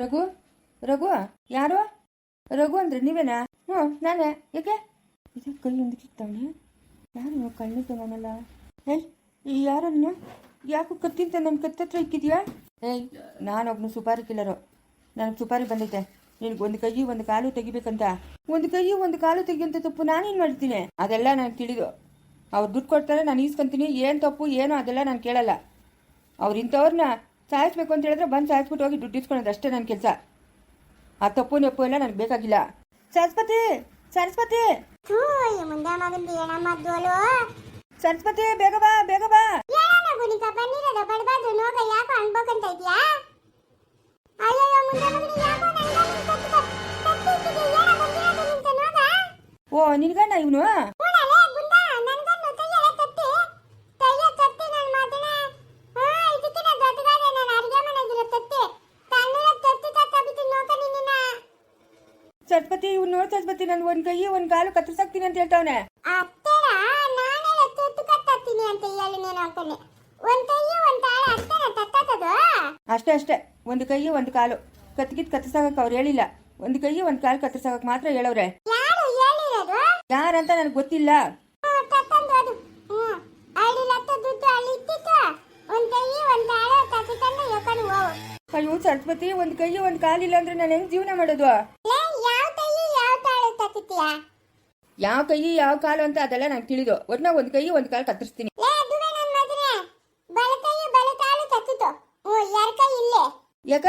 ರಘು? ರಘು? ಯಾರು? ರಘು ಅಂದ್ರೆ ನೀವೇನಾ? ಹ್ಞೂ ನಾನೇ. ಯಾಕೆ? ಇದು ಕೈ ಒಂದು ಕಿತ್ತವನೆ ಯಾರು ಕಣ್ಣಿದ್ದವನಲ್ಲ ಏಯ್, ಈ ಯಾರನ್ನ? ನೀನು ಯಾಕೋ ಕತ್ತಿಂತ ನನ್ನ ಕತ್ತತ್ರ ಇಕ್ಕಿದ್ಯಾ? ಏಯ್, ನಾನೊಬ್ನು ಸುಪಾರಿ ಕಿಲ್ಲರು. ನನಗೆ ಸುಪಾರಿ ಬಂದೈತೆ ನಿನಗೆ ಒಂದು ಕೈ ಒಂದು ಕಾಲು ತೆಗಿಬೇಕಂತ. ಒಂದು ಕೈ ಒಂದು ಕಾಲು ತೆಗಿಯಂತ ತಪ್ಪು ನಾನೇನು ಮಾಡ್ತೀನಿ? ಅದೆಲ್ಲ ನನಗೆ ತಿಳಿದು. ಅವ್ರು ದುಡ್ಡು ಕೊಡ್ತಾರೆ, ನಾನು ಈಸ್ಕೊಂತೀನಿ. ಏನು ತಪ್ಪು, ಏನು ಅದೆಲ್ಲ ನಾನು ಕೇಳಲ್ಲ. ಅವ್ರು ಇಂಥವ್ರನ್ನ ಸಾಯಿಸ್ಬೇಕು ಅಂತ ಹೇಳಿದ್ರೆ ಬಂದು ಸಾಯಿಸ್ಬಿಟ್ಟು ಹೋಗಿ ದುಡ್ಡು ಇಸ್ಕೊಳ್ಳೋದು ಅಷ್ಟೇ ನನ್ನ ಕೆಲಸ. ಆ ತಪ್ಪು ನೆಪ್ಪು ಎಲ್ಲ ನನಗೆ ಬೇಕಾಗಿಲ್ಲ. ಸರಸ್ವತಿ! ಸರಸ್ವತಿ! ಸರಸ್ವತಿ ಬೇಗ ಬಾ ಬೇಗ ಬಾ. ಓ ನಿನ್ಗಣ್ಣ ಬನ್ನಿರದ ಬಡಬಾದ್ರು ನೋಗ ಯಾಕೋ ಅನ್ಬೇಕಂತ ಇದೆಯಾ ಅಯ್ಯಯ್ಯೋ ಮುಂದೆ ಮಗನಿಗೆ ಯಾಕೋ ನನ್ನ ಗಂಡನ ಕತ್ತು ಕತ್ತು ಇಟ್ಟಿದೆ ಏನ ಬಂದಿರೋದು ನಿಂತ ನೋಗ ಓ ನಿನ್ಗಣ್ಣ ಇವನು ಕೂಡಲೇ ಗುಂಡ ನನ್ಗನ್ನು ತೆಯ್ಯಲೆ ಕತ್ತಿ ತೆಯ್ಯ ಕತ್ತಿ ನನ್ನ ಮಾತನ ಹಾ ಇದಕ್ಕಿನ ದೊಡ್ಡಗಾದೆ ನಾನು ಅಡಿಗೆ ಮನೆಗಿರೋ ತತ್ತಿ ತಣ್ಣರ ತತ್ತಿ ತತ್ತ ಬಿದ್ದು ನೋಕ ನಿನ್ನ ಸರಸ್ವತಿ ಇವ್ನು ನೋಡ್ ಸರಸ್ವತಿ ನನ್ ಒಂದ್ ಕೈ ಒಂದ್ ಕಾಲು ಕತ್ತರಿಸಾಕ್ತೀನಿ ಅಂತ ಹೇಳ್ತಾವನೆ. ಅತ್ತೆರ ನಾನು ತುತ್ತು ಕತ್ತತ್ತೀನಿ ಅಂತ ಹೇಳಿ ನೀನು ಅಂತಾನೆ. ಒಂದ್ ತೆಯ್ಯ ಒಂದ್ ತಾಳ ಅತ್ತೆರ ತತ್ತದು ಅಷ್ಟೇ ಅಷ್ಟೇ. ಒಂದು ಕೈ ಒಂದು ಕಾಲು. ಕತ್ಕಿತ್ ಕತ್ತರ್ಸಾಕ ಅವ್ರು ಹೇಳಿಲ್ಲ. ಒಂದ್ ಕೈ ಒಂದ್ ಕಾಲು ಕತ್ತರಿಸಾಕಕ್ಕೆ ಮಾತ್ರ ಹೇಳವ್ರೆ. ಯಾರು ಹೇಳಿರೋದು? ಯಾರಂತ ನನಗೆ ಗೊತ್ತಿಲ್ಲ. ಅಯ್ಯೋ ಸರಸ್ವತಿ ಒಂದ್ ಕೈ ಒಂದ್ ಕೈ ಕಾಲಿಲ್ಲ ಅಂದ್ರೆ ನಾನು ಹೆಂಗ್ ಜೀವನ ಮಾಡೋದು? ತತ್ತಿತೀಯ ಯಾವ ಕೈ ಯಾವ ಕಾಲು ಅಂತ ಅದೆಲ್ಲ ನಾನು ತಿಳಿದು ಒಟ್ನಾಗ ಒಂದು ಕೈ ಒಂದು ಕಾಲು ಕತ್ತರಿಸ್ತೀನಿ. ಯಾಕ?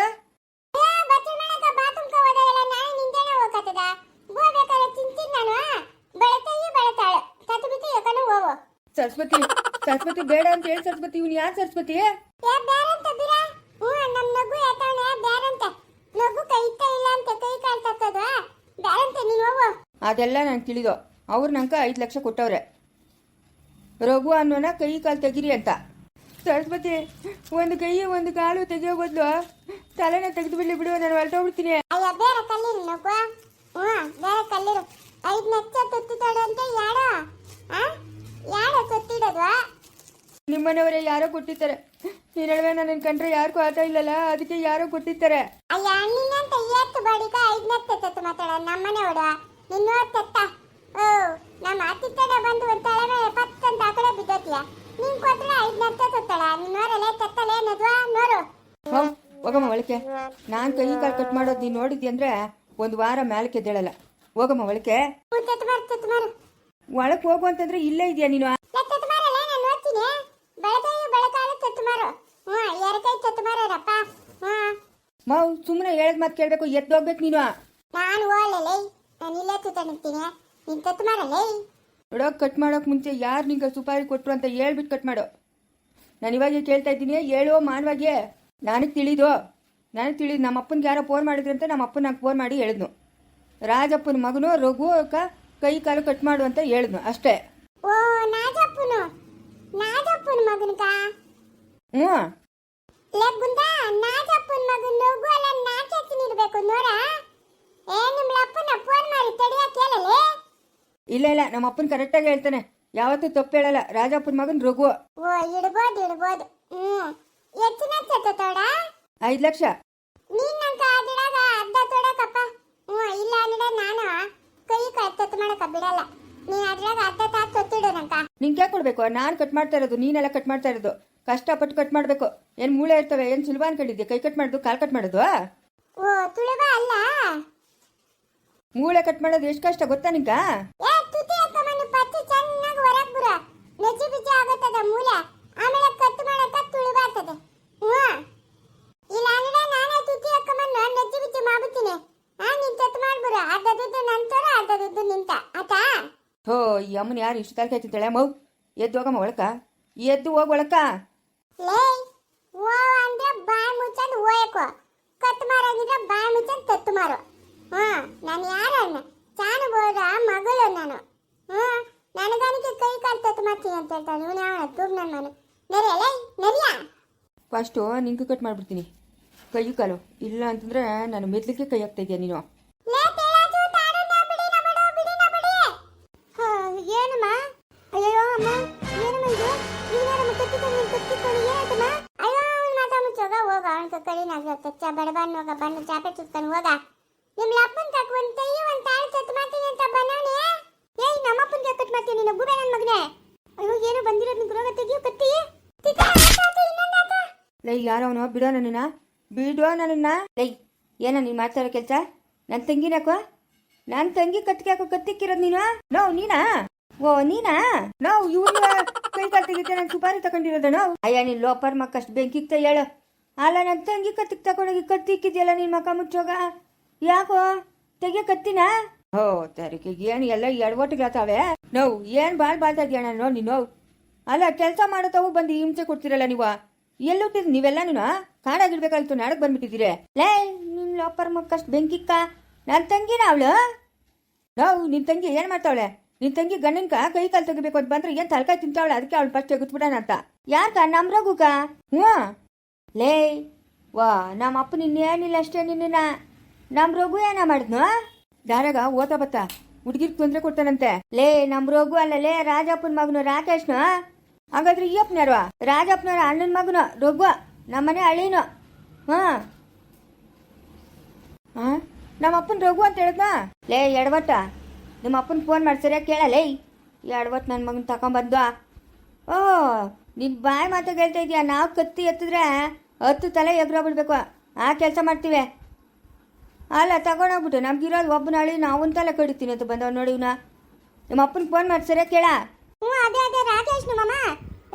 ಸರಸ್ವತಿ ಸರಸ್ವತಿ ಬೇಡ ಅಂತ ಹೇಳಿ ಸರಸ್ವತಿ ಇವ್ನು ಯಾರು ಸರಸ್ವತಿ? ನಮ್ ನಗು ಬೇರೆ ಬೇರಂತ ನಗು ಇಲ್ಲ ಅಂತ ಕೈ ಕಾಲ್ ತತ್ತದ ಬೇರಂತ ನೀನು ಹೋಗು ಅದೆಲ್ಲ ನಾನು ತಿಳಿದೋ ಅವ್ರು ನಂಗೆ ಐದು ಲಕ್ಷ ಕೊಟ್ಟವ್ರೆ. ರಘು ಅನ್ನೋನ ಕೈ ಕಾಲು ತೆಗಿರಿ ಅಂತ. ಸರಸ್ವತಿ ಒಂದು ಕೈ ಒಂದು ಕಾಲು ತೆಗಿಯೋ ಬದಲು ತಲೆನ ತೆಗೆದು ಬಿಡ್ಲಿ ಬಿಡು ನಾನು ಹೊರಟೋಗ್ಬಿಡ್ತೀನಿ. ನಿಮ್ಮನೆಯವರೇ ಯಾರೋ ಕೊಟ್ಟಿದ್ದಾರೆ ಈ ನಡುವೆ ನನ್ನ ಕಂಡ್ರೆ ಯಾರಿಗೂ ಆಟ ಇಲ್ಲಲ್ಲ ಅದಕ್ಕೆ ಯಾರೋ ಕೊಟ್ಟಿರ್ತಾರೆ. ನಿನ್ನ ತತ್ತ ಓ ನಮ್ಮ ಅತ್ತಿತ್ತಡ ಬಂದು ಒಂದು ತಲೆ ಅಂತ ಪತ್ತಂತ ಆ ಕಡೆ ಬಿದ್ದತಿಯ. ನಿನ್ ಕೊಟ್ರೆ ಐದ್ನತ್ತೆ ತತ್ತಳ ನಿನ್ನೋರಲ್ಲೇ ತತ್ತಲೆ ನದ್ವಾ ನೋಡು ಹೋಗಮ್ಮ ಒಳಕ್ಕೆ. ನಾನು ಕೈ ಕಾಲು ಕಟ್ ಮಾಡೋದು ನೀನ್ ನೋಡಿದ್ದಿ ಅಂದ್ರೆ ಒಂದ್ ವಾರ ಮೇಲಕ್ಕೆ ಎದ್ದೇಳಲ್ಲ ಹೋಗಮ್ಮ ಒಳಕೆ ಒಳಕ್ ಹೋಗು ಅಂತಂದ್ರೆ ಇಲ್ಲೇ ಇದೆಯಾ ನೀನು? ನಾನು ಮಾವು ಸುಮ್ಮನೆ ಹೇಳದ್ ಮಾತು ಕೇಳಬೇಕು ಎದ್ದೋಗ್ಬೇಕು ನೀನು. ನಾನು ಓಲಲೇ ನಾನು ಇಲ್ಲೇ ತುತ್ತಣಿರ್ತೀನಿ ನೀನ್ ತತ್ತು ಮಾರಲ್ಲೇ ನೋಡೋ ಕಟ್ ಮಾಡೋಕೆ ಮುಂಚೆ ಯಾರು ನಿಂಗೆ ಸುಪಾರಿ ಕೊಟ್ಟರು ಅಂತ ಹೇಳ್ಬಿಟ್ಟು ಕಟ್ ಮಾಡು. ನಾನು ಇವಾಗ ಕೇಳ್ತಾ ಇದ್ದೀನಿ ಹೇಳೋ ಮಾನವಾಗೆ. ನನಗೆ ತಿಳಿದು. ನನಗೆ ತಿಳಿದು ನಮ್ಮ ಅಪ್ಪನಿಗೆ ಯಾರೋ ಫೋನ್ ಮಾಡಿದ್ರಂತೆ ನಮ್ಮ ಅಪ್ಪನ ನಂಗೆ ಫೋನ್ ಮಾಡಿ ಹೇಳಿದ್ನು. ರಾಜಪ್ಪನ ಮಗನು ರಘು ಕೈ ಕಾಲು ಕಟ್ ಮಾಡು ಅಂತ ಹೇಳಿದ್ನು ಅಷ್ಟೇ. ಓ ನಾಜಪ್ಪನು? ನಾಜಪ್ಪನ ಮಗನಕ? ಹ್ಞೂ. ಲೇ ಗುಂಡ ನಾಜಪ್ಪನ ಮಗನ್ ನಗು ಅಲ್ಲ ನಾಚೆತ್ತಿನ ಇರ್ಬೇಕು ನೋಡ. ಏ ನಿಮ್ಮ ಅಪ್ಪನ ಫೋನ್ ಮಾಡಿ ತಡಿಯ ಕೇಳಲೆ ಇಲ್ಲ ಇಲ್ಲ ನಮ್ಮ ಅಪ್ಪನ ಕರೆಕ್ಟಾಗಿ ಹೇಳ್ತಾನೆ. ಯಾವತ್ತೂ ತಪ್ಪು ಹೇಳಲ್ಲ. ರಾಜಪ್ಪನ ಮಗನ ರಘು. ಓ ಇಡ್ಬೋದು ಇಡ್ಬೋದು. ಹ್ಮ್. ಹೆಚ್ಚಿನ ತೋಡ? ಐದು ಲಕ್ಷ. ನೀನ್ ಅಂತ ಅದಿಡಾಗ ಅರ್ಧ ತೊಡಕಪ್ಪ. ಹ್ಞೂ ಇಲ್ಲ ಅಂದ್ರೆ ನಾನು ಕೈ ಕತ್ತತ್ತು ಮಾಡಕ ಬಿಡಲ್ಲ. ನೀನ್ ಅದ್ರಾಗ ಅರ್ಧ ತಾ ತೊತ್ತಿಡು ನಂಕ ನಿಂಗೆ ಯಾಕೆ ಕೊಡಬೇಕು? ನಾನು ಕಟ್ ಮಾಡ್ತಾ ಇರೋದು ನೀನೆಲ್ಲ ಕಟ್ ಮಾಡ್ತಾ ಇರೋದು. ಕಷ್ಟಪಟ್ಟು ಕಟ್ ಮಾಡಬೇಕು. ಏನು ಮೂಳೆ ಇರ್ತವೆ ಏನು ಸುಲಭ ಅನ್ಕೊಂಡಿದ್ದೆ? ಕೈ ಕಟ್ ಮಾಡೋದು ಕಾಲು ಕಟ್ ಮಾಡೋದು? ಓ ತುಳುಬ ಅಲ್ಲ? ಮೂಳೆ ಕಟ್ ಮಾಡೋದು ಎಷ್ಟು ಕಷ್ಟ ಗೊತ್ತಾ ನಿಂಗ? ಹೋ ಈ ಅಮ್ಮನ ಯಾರು ಇಷ್ಟು ತರಕ ಕಾಯ್ತಿದ್ದಾಳೆ ಮೌ? ಎದ್ದು ಹೋಗಮ್ಮ ಒಳಕ. ಎದ್ದು ಹೋಗ ಒಳಕ. ಲೇ ಓ ಅಂದ್ರೆ ಬಾಯಿ ಮುಚ್ಚಂದು ಓಯಕೋ ಕತ್ ಮಾರಾಗಿದ್ರೆ ಬಾಯಿ ಮುಚ್ಚಂದು ತತ್ತು ಮಾರು. ಹಾ, ನಾನು ಯಾರನ್ನ? ಚಾನು ಬೋದ ಮಗಳು ನಾನು. ಹಾ, ನನಗನಿಗೆ ಕೈ ಕಾಲು ತತ್ತು ಅಂತ ಹೇಳ್ತಾನೆ. ಇವನು ಯಾವ ತೂಗ್ ನನ್ನ ಮನೆ. ನರಿಯ ಲೇ, ನರಿಯ? ಫಸ್ಟು ನಿಂಗೆ ಕಟ್ ಮಾಡ್ಬಿಡ್ತೀನಿ. ಕೈ ಕಾಲು. ಇಲ್ಲ ಅಂತಂದ್ರೆ ನಾನು ಮೆದ್ಲಿಕ್ಕೆ ಕೈ ಹಾಕ್ತಾ ಇದೆಯಾ ನೀನು. ಲೈ, ಯಾರವನು? ಬಿಡೋ ನನ್ನ ಬಿಡೋ ನನ್ನ ಲೈ, ಏನ ನೀನು ಮಾತಾಡೋ ಕೆಲಸ? ನನ್ನ ನನ್ ನನ್ನ ತಂಗಿ ಕತ್ತಿಗೆ ಹಾಕೋ ಕತ್ತಿಕ್ಕಿರೋದು ನೀನು? ನೋ, ನೀನಾ? ಓ, ನೀನಾ? ನೋ, ಇವನು ಕೈ ಕಾಲು ನಾನು ಸುಪಾರಿ ತಗೊಂಡಿರೋದ, ನೋ? ಅಯ್ಯ, ನೀನು ಲೋಪರ್ ಮಕ್ಕಷ್ಟು ಬೆಂಕಿ ಹೇಳು. ಅಲ್ಲ ನನ್ನ ತಂಗಿ ಕತ್ತಿಗೆ ತಗೊಂಡೋಗಿ ಕತ್ತಿ ಇಕ್ಕಿದ್ಯಲ್ಲ ನೀನ್ ಮಕ್ಕ ಮುಚ್ಚೋಗ? ಯಾಕೋ? ತೆಗಿಯ ಕತ್ತಿನ? ಓ ತರಿಕೆ ಏನು ಎಲ್ಲ ಎಡವಟ್ಟಿಗಾತಾವೆ ನೋವು ಏನು ಬಾಳ್ ಬಾಳ್ತಾ ಇದೆಯಣ್ಣ ನೋ, ನೀನು? ಅಲ್ಲ, ಕೆಲಸ ಮಾಡೋ ತಾವು ಬಂದು ಹಿಂಸೆ ಕೊಡ್ತೀರಲ್ಲ ನೀವು? ಎಲ್ಲುಟ್ಟಿದ್ ನೀವೆಲ್ಲ ನೀನು ಕಾಡಾಗಿಡ್ಬೇಕಾಗಿತ್ತು ನಾಡಕ್ ಬಂದ್ಬಿಟ್ಟಿದ್ದೀರಿ. ಲೇ, ನಿನ್ ಲಾಪರ್ ಮಕ್ಕಷ್ಟು ಬೆಂಕಿಕ್ಕ. ನನ್ನ ತಂಗಿನ ಅವಳು? ನಾವು ನಿನ್ ತಂಗಿ ಏನ್ ಮಾಡ್ತಾವಳೆ? ನಿನ್ ತಂಗಿ ಗಂಡನ್ಕ ಕೈ ಕಾಲು ತೆಗಿಬೇಕು ಅಂತ ಬಂದ್ರೆ ಏನ್ ತಲಕಾಯಿ ತಿಂತಾವಳೆ? ಅದಕ್ಕೆ ಅವಳು ಫಸ್ಟ್ ಗುತ್ಬಿಡೋಣ ಅಂತ. ಯಾಕ ನಮ್ ರಘುಕ? ಹ್ಞೂ. ಲೇ, ವಾ ನಮ್ಮ ಅಪ್ಪ ನಿನ್ನೇನಿಲ್ಲ ಅಷ್ಟೇ ನಿನ್ನ ನಮ್ ರಘು ಏನ ಮಾಡಿದ್ನು? ದಾರಾಗ ಓತ ಬತ್ತ. ಹುಡುಗಿರ್ ತೊಂದ್ರೆ ಕೊಡ್ತಾನಂತೆ. ಲೇ, ನಮ್ ರೋಗು ಅಲ್ಲ, ಲೇ, ರಾಜಪ್ಪನ ಮಗನು ರಾಕೇಶ್ನು? ಹಾಗಾದ್ರೆ ಈ ಅಪ್ಪನ್ಯಾರು ರಾಜಪ್ಪನವ್ರ ಅಣ್ಣನ ಮಗನ ರಘು ನಮ್ಮನೆ ಹಳ್ಳಿನು ಹಾ. ಹಾ? ನಮ್ಮ ಅಪ್ಪನ ರಘು ಅಂತ ಹೇಳಿದ್ನ? ಲೇ ಎಡವಟ್ಟ ನಿಮ್ಮ ಅಪ್ಪನ ಫೋನ್ ಮಾಡಿ ಸರಿಯಾಗಿ ಕೇಳಲೇ ಎಡವಟ್ ನನ್ನ ಮಗನ ತಗೊಂಬಂದ ಓ, ನಿನ್ ಬಾಯಿ ಮಾತಾಗ ಹೇಳ್ತಾ ಇದೀಯ? ನಾವು ಕತ್ತಿ ಎತ್ತಿದ್ರೆ ಹತ್ತು ತಲೆ ಎಗ್ರೋಗ್ಬಿಡ್ಬೇಕು ಬಿಡ್ಬೇಕು. ಆ ಕೆಲಸ ಮಾಡ್ತೀವಿ. ಅಲ್ಲ ತಗೊಂಡೋಗ್ಬಿಟ್ಟು ನಮ್ಗಿರೋದು ಒಬ್ಬನ ಅಳಿ ನಾವು ತಲೆ ಕಡಿತೀನಿ ಅಂತ ಬಂದವ್ ನೋಡಿ ನಿಮ್ಮ ಅಪ್ಪನ ಫೋನ್ ಮಾಡಿ ಸರಿಯಾಗಿ ಕೇಳ. ಹ್ಞೂ ಅದೇ ಅದೇ ರಾಕೇಶ್ನು ಮಮ್ಮ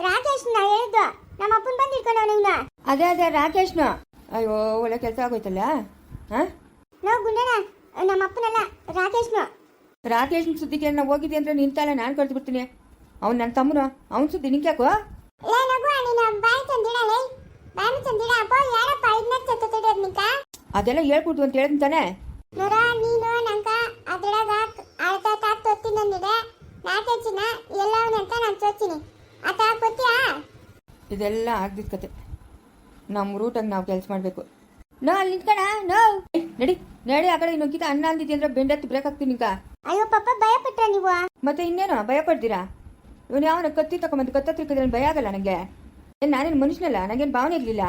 ರಾಕೇಶ್ನ ನಾ ಹೇಳಿದ್ದು ನಮ್ಮ ಅಪ್ಪನ ಬಂದು ಇಟ್ಕೊಂಡವ್ ನಿಮ್ನ ಅದೇ ಅದೇ ರಾಕೇಶ್ನು. ಅಯ್ಯೋ ಒಳ್ಳೆ ಕೆಲಸ ಆಗೋಯ್ತಲ್ಲ? ಹಾಂ? ನಾವು ಗುಂಡಣ್ಣ ನಮ್ಮ ಅಪ್ಪನಲ್ಲ ರಾಕೇಶ್ನು. ರಾಕೇಶ್ನ ಸುದ್ದಿಗೆ ನಾವು ಹೋಗಿದ್ದೆ ಅಂದ್ರೆ ನಿಂತಲ್ಲ ನಾನು ಕಳ್ದು ಬಿಡ್ತೀನಿ. ಅವ್ನು ನನ್ನ ತಮ್ಮನು. ಅವ್ನ ಸುದ್ದಿ ನಿಂಕ್ಯಾಕೋ ಲೇ ನಗು ನೀನು ಬಾಯಿ ತಂದಿಡ ಲೇ. ಬಾಯಿ ತಂದಿಡ ಅಪ್ಪ ಯಾರಪ್ಪ ಇದನ್ನ ನಿಂಕ ಅದೆಲ್ಲ ಹೇಳ್ಕೊಡ್ತು ಅಂತ ಹೇಳಿದ್ ತಾನೆ? ನೋಡ ನೀನು ನಂಕ ಅದ್ರಾಗ ಅರ್ಧ ಇದೆಲ್ಲ ಆಗ್ದಿದ್ ಕತೆ. ನಮ್ಮ ರೂಟಾಗಿ ನಾವು ಕೆಲಸ ಮಾಡಬೇಕು. ನೋ ಅಲ್ಲಿ ನಿಂತ್ಕಣ ನೋ. ನಡಿ ನಡಿ ಆ ಕಡೆ ಇನ್ನೊಂದ್ಕಿತ ಅನ್ನ ಅಂದಿದ್ದೆ ಅಂದ್ರೆ ಬೆಂಡತ್ತಿ ಬ್ರೇಕ್ ಹಾಕ್ತೀನಿ ನಿಂಕ ಅಯ್ಯೋ ಪಾಪ ಭಯ ಪಟ್ರ ನೀವು? ಮತ್ತೆ ಇನ್ನೇನು? ಭಯ ಪಡ್ತೀರಾ ಇವನು ಯಾವನ ಕತ್ತಿ ತಗೊಂಬಂದು ಕತ್ತತ್ತಿಕ್ಕಿದ್ರೆ ಭಯ ಆಗಲ್ಲ ನನಗೆ ಏನ್ ನಾನೇನು ಮನುಷ್ಯನಲ್ಲ ನನಗೇನು ಭಾವನೆ ಇರಲಿಲ್ಲ.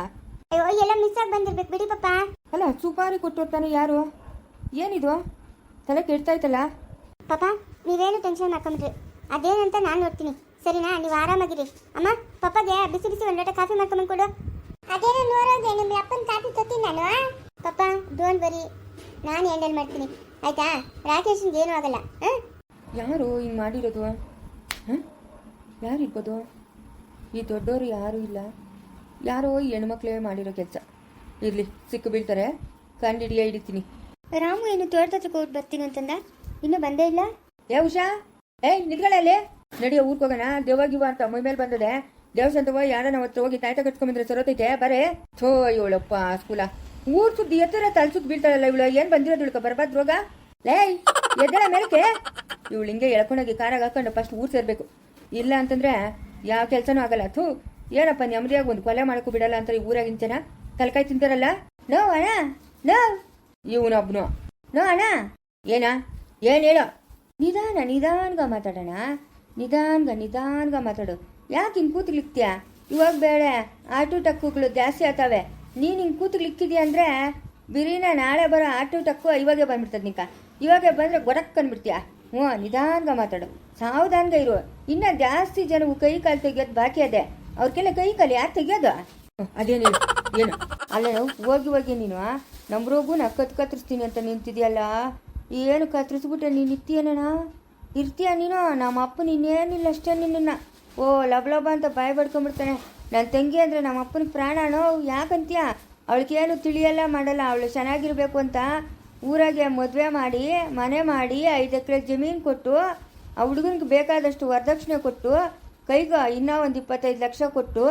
ಅಯ್ಯೋ ಎಲ್ಲ ಮಿಸ್ ಆಗಿ ಬಂದಿರ್ಬೇಕು. ಬಿಡಿ ಪಾಪ. ಅಲ್ಲ ಸುಪಾರಿ ಕೊಟ್ಟು ತಾನೆ ಯಾರು? ಏನಿದು? ತಲೆ ಕೆಡ್ತಾ ಇತ್ತಲ್ಲ? ಪಾಪ ನೀವೇನು ಟೆನ್ಷನ್ ಹಾಕೊಂಡ್ರಿ ಅದೇನಂತ ನಾನು ನೋಡ್ತೀನಿ. ಸರಿನಾ? ನೀವು ಆರಾಮಾಗಿರಿ. ಅಮ್ಮ ಪಪ್ಪಗೆ ಬಿಸಿ ಬಿಸಿ ಒಂದು ಲೋಟ ಕಾಫಿ ಮಾಡ್ಕೊಂಬಂದು ಕೊಡು. ಅದೇನೋ ನೋಡೋದೆ ನಿಮ್ಮ ಅಪ್ಪನ ಕಾಫಿ ತೊತ್ತೀನಿ ನಾನು ಪಪ್ಪ ಡೋಂಟ್ ಬರಿ ನಾನು ಹ್ಯಾಂಡಲ್ ಮಾಡ್ತೀನಿ. ಆಯ್ತಾ? ರಾಕೇಶ್ಗೆ ಏನೂ ಆಗಲ್ಲ ಹಾಂ ಯಾರು ಹಿಂಗೆ ಮಾಡಿರೋದು? ಹಾಂ? ಯಾರು ಇರ್ಬೋದು ಈ ದೊಡ್ಡವರು ಯಾರೂ ಇಲ್ಲ. ಯಾರೋ ಈ ಹೆಣ್ಮಕ್ಳೇ ಮಾಡಿರೋ ಕೆಲಸ. ಇರಲಿ ಸಿಕ್ಕು ಬೀಳ್ತಾರೆ. ಕಂಡಿಡಿಯ ಹಿಡಿತೀನಿ. ರಾಮು ಏನು ತೋಟದ ಹತ್ರಕ್ಕೆ ಹೋಗಿ ಬರ್ತೀನಿ ಅಂತಂದ? ಇನ್ನೂ ಬಂದೇ ಇಲ್ಲ? ಏ ಉಷಾ! ಏಯ್ ನಿಂತ್ಕೊಳ್ಳೆ ನಡಿಯೋ ಊರ್ಗೆ ಹೋಗೋಣ. ದೇವಾಗಿವ ಅಂತ ಮೈ ಮೇಲೆ ಬಂದದೆ. ದೇವಸಂತವ ಯಾರನ್ನ ಅವತ್ತು ಹೋಗಿ ತಾಯ್ತ ಕಟ್ಕೊಂಬಂದ್ರೆ ಸರೋತೈತೆ. ಬರೇ. ಥೋ, ಇವಳಪ್ಪ ಸ್ಕೂಲ. ಊರ್ ಸುದ್ದಿ ಎತ್ತರ ತಲೆ ಸುದ್ದಿ ಬೀಳ್ತಾಳಲ್ಲ ಇವಳು. ಏನ್ ಬಂದಿರೋದು ಇಳ್ಕೊ ಬರ್ಬಾರ್ದು ರೋಗ? ಲೇಯ್ ಎದ್ದಳ ಮೇಲಕ್ಕೆ? ಇವಳು ಹಿಂಗೆ ಎಳ್ಕೊಂಡೋಗಿ ಕಾರಾಗ ಹಾಕೊಂಡು ಫಸ್ಟ್ ಊರ್ ಸೇರ್ಬೇಕು. ಇಲ್ಲ ಅಂತಂದ್ರೆ ಯಾವ ಕೆಲಸನೂ ಆಗಲ್ಲ. ಥೂ, ಏನಪ್ಪ ನೆಮ್ಮದಿಯಾಗಿ ಒಂದು ಕೊಲೆ ಮಾಡಕ್ಕೂ ಬಿಡಲ್ಲ ಅಂತ ಈ ಊರಾಗಿನ ಜನ ತಲಕಾಯಿ ತಿಂತಾರಲ್ಲ? ನೋ, ಅಣ್ಣ. ನೋ. ಇವನೊಬ್ನು. ನೋ, ಅಣ್ಣ. ಏನ? ಏನ್ ಹೇಳೋ? ನಿಧಾನ, ನಿಧಾನಗ ಮಾತಾಡೋಣ. ನಿಧಾನ್ಗ ನಿಧಾನ್ಗ ಮಾತಾಡು. ಯಾಕೆ ಹಿಂಗೆ ಕೂತ್ಲಿಕ್ತೀಯ? ಇವಾಗ ಬೇಡ ಆಟೋ ಟಕ್ಕುಗಳು ಜಾಸ್ತಿ ಆಗ್ತವೆ ನೀನು ಹಿಂಗೆ ಕೂತ್ಲಿಕ್ಕಿದ್ಯಾ ಅಂದರೆ ಬಿರಿನ ನಾಳೆ ಬರೋ ಆಟೋ ಟಕ್ಕು ಇವಾಗೆ ಬಂದ್ಬಿಡ್ತದೆ ನಿಂಕ. ಇವಾಗೆ ಬಂದರೆ ಗೊಡಕ್ ಕಂಡ್ಬಿಡ್ತೀಯಾ ಹ್ಞೂ, ನಿಧಾನ್ಗ ಮಾತಾಡು. ಸಾವಧಾನ್ಗ ಇರು. ಇನ್ನ ಜಾಸ್ತಿ ಜನವು ಕೈ ಕಾಲು ತೆಗಿಯೋದು ಬಾಕಿ ಅದೇ. ಅವ್ರಿಗೆಲ್ಲ ಕೈ ಕಾಲು ಯಾರು ತೆಗಿಯೋದು? ಅದೇನು ಏನು? ಅಲ್ಲ ಹೋಗಿ. ಹೋಗಿ ನೀನು ನಮ್ಮ ರೋಗು ನಾ ಕತ್ ಕತ್ತರಿಸ್ತೀನಿ ಅಂತ ನಿಂತಿದ್ಯಲ್ಲ? ಏನು ಕತ್ತರಿಸ್ಬಿಟ್ಟೆ ನೀನು ಇರ್ತೀಯನ ಇರ್ತೀಯ ನೀನು? ನಮ್ಮ ಅಪ್ಪನ ಇನ್ನೇನಿಲ್ಲ ಅಷ್ಟೇ ನಿನ್ನ ಓ ಲಬ್ ಲಬ ಅಂತ ಭಯ ಪಡ್ಕೊಂಡ್ಬಿಡ್ತಾನೆ ನನ್ನ ತಂಗಿ ಅಂದರೆ ನಮ್ಮ ಅಪ್ಪನ ಪ್ರಾಣನೋ ಯಾಕಂತೀಯ? ಅವಳಿಗೇನು ತಿಳಿಯಲ್ಲ ಮಾಡಲ್ಲ. ಅವಳು ಚೆನ್ನಾಗಿರಬೇಕು ಅಂತ ಊರಾಗೆ ಮದುವೆ ಮಾಡಿ, ಮನೆ ಮಾಡಿ, ಐದು ಎಕರೆ ಜಮೀನು ಕೊಟ್ಟು, ಆ ಹುಡುಗನಿಗೆ ಬೇಕಾದಷ್ಟು ವರದಕ್ಷಿಣೆ ಕೊಟ್ಟು, ಕೈಗೆ ಇನ್ನೂ ಒಂದು ಇಪ್ಪತ್ತೈದು ಲಕ್ಷ ಕೊಟ್ಟು,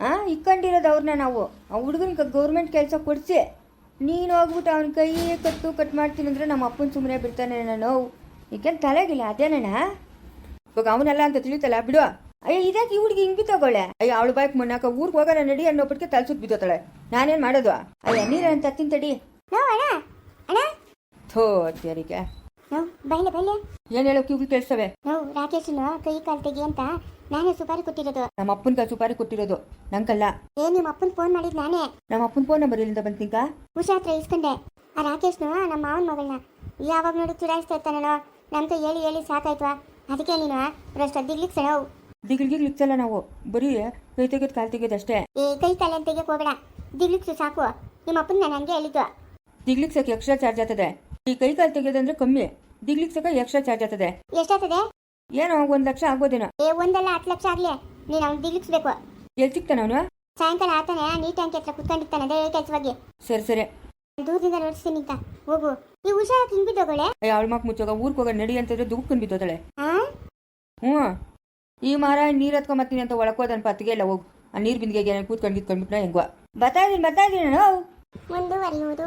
ಆ, ಇಕ್ಕಂಡಿರೋದು ಅವ್ರನ್ನ ನಾವು. ಆ ಹುಡುಗನಿಗೆ ಗೌರ್ಮೆಂಟ್ ಕೆಲಸ ಕೊಡಿಸಿ. ನೀನು ಹೋಗ್ಬಿಟ್ಟು ಅವನ ಕೈ ಕಟ್ಟು, ಕಟ್ ಮಾಡ್ತೀನಿ ಅಂದರೆ ನಮ್ಮ ಅಪ್ಪನ ಸುಮ್ಮನೆ ಬಿಡ್ತಾನೆ ನಾನು ಈಗೇನು ತಲೆಗಿಲ್ಲ ಅದೇನಣ್ಣ? ಇವಾಗ ಅವನಲ್ಲ ಅಂತ ತಿಳಿತಲ್ಲ ಬಿಡು. ಅಯ್ಯ ಇದಕ್ಕೆ ಈ ಹುಡುಗಿ ಹಿಂಗೆ ತಗೊಳ್ಳೆ? ಅಯ್ಯ ಅವಳು ಬೈಕ್ ಮಣ್ಣಾಕ ಊರಿಗೆ ಹೋಗೋಣ ನಡಿ ಅನ್ನೋಪಟ್ಟಿಗೆ ತಲೆ ತಲ್ಸುತ್ ಬಿದ್ದೋತಾಳೆ. ನಾನೇನು ಮಾಡೋದು? ಅಯ್ಯ ನೀರಂತ ತತ್ತಿನ ತಡಿ ನೋ ಅಣ್ಣ. ಅಣ್ಣ. ಥೋ ಅತ್ಯಾರಿಗೆ ಬೈಲೆ ಬೈಲೆ. ಏನು ಹೇಳೋ ಕಿವಿ ಕೇಳಿಸ್ತವೆ ನಾವು ರಾಕೇಶನು ಕೈ ಕಾಲು ತೆಗಿ ಅಂತ ನಾನೇ ಸುಪಾರಿ ಕೊಟ್ಟಿರೋದು. ನಮ್ಮ ಅಪ್ಪನ ಸುಪಾರಿ ಕೊಟ್ಟಿರೋದು ನಂಗಲ್ಲ. ಏ ನಿಮ್ಮ ಅಪ್ಪನ ಫೋನ್ ಮಾಡಿದ್ ನಾನೇ. ನಮ್ಮ ಅಪ್ಪನ ಫೋನ್ ನಂಬರ್ ಇಲ್ಲಿಂದ ಬಂತೀಗ ಉಷಾ ಹತ್ರ ಇಸ್ಕೊಂಡೆ. ಆ ರಾಕೇಶ್ನು ನಮ್ಮ ಮಾವನ ಮಗಳನ್ನ. ಯಾವಾಗ ನೋಡಿ ಚುಡಾಯಿಸ್ತಾ ಇರ್ತಾನೇನೋ ನಮ್ಮ ಕೈ ಹೇಳಿ ಹೇಳಿ ಸಾಕಾಯ್ತು ಅದಕ್ಕೆ ನೀನು ಅಷ್ಟು ದಿಗ್ಲಿಕ್ಕೆ ಸೆಳವು ದಿಗ್ಲಿಗ್ಲಿಕ್ಸಲ್ಲ ನಾವು ಬರೀ ಕೈ ತೆಗೆದು ಕಾಲು ತೆಗೆದಷ್ಟೇ ಏ ಕೈ ತಲೆ ತೆಗೆಯಕ್ಕೆ ಹೋಗ್ಬೇಡ. ದಿಗ್ಲಿಕ್ಸು ಸಾಕು. ನಿಮ್ಮ ಅಪ್ಪನ ನಾನು ಹಂಗೆ ಹೇಳಿದ್ದು. ದಿಗ್ಲಿಕ್ಸಕ್ಕೆ ಎಕ್ಸ್ಟ್ರಾ ಚಾರ್ಜ್ ಆಗ್ತದೆ. ಈ ಕೈ ಕಾಲು ತೆಗೆಯೋದಂದ್ರೆ ಕಮ್ಮಿ. ದಿಗ್ಲಿಕ್ಸಕ್ಕೆ ಸಕ ಎಕ್ಸ್ಟ್ರಾ ಚಾರ್ಜ್ ಆಗ್ತದೆ. ಎಷ್ಟಾಗ್ತದೆ? ಏನೋ ಒಂದು ಲಕ್ಷ ಆಗ್ಬೋದೇನೋ. ಏ ಒಂದಲ್ಲ ಹತ್ತು ಲಕ್ಷ ಆಗಲಿ. ನೀನು ಅವ್ನು ದಿಗ್ಲಿಕ್ಸ್ಬೇಕು ಎಲ್ಲಿ ಸಿಗ್ತಾನ ಅವನು? ಸಾಯಂಕಾಲ ಆತಾನೆ ನೀಟ್ ಅಂಕಿ ಹತ್ರ ಕುತ್ಕೊಂಡಿರ್ತಾನೆ ಅದೇ ಕೆಲಸವಾಗಿ. ಸರಿ ಸರಿ. ದೂರದಿಂದ ನೋಡಿಸ್ತೀನಿ ಅಂತ. ಹೋಗು. ಈ ಹುಷಾರ ತಿನ್ಬಿದ್ದೋಗಳೆ ಅವಳ ಮಕ್ ಮುಚ್ಚೋಗ ಊರ್ಕ ಹೋಗ ನಡಿ ಅಂತಂದ್ರೆ ದುಕ್ಕನ್ ಬಿದ್ದೋದಳೆ ಹಾ? ಹ್ಞೂ. ಈ ಮಾರ ನೀರು ಹತ್ಕೊಂಬತ್ತೀನಿ ಅಂತ ಒಳಕೋದನ್ ಪತ್ತಿಗೆ ಇಲ್ಲ ಹೋಗು. ಆ ನೀರ್ ಬಿಂದಿಗೆ ಕೂತ್ಕೊಂಡು ಗಿತ್ಕೊಂಡ್ಬಿಟ್ನ ಹೆಂಗೋ. ಬರ್ತಾ ಇದೀನಿ ಬರ್ತಾ ಇದೀನಿ ನಾನು. ಮುಂದುವರಿಯುವುದು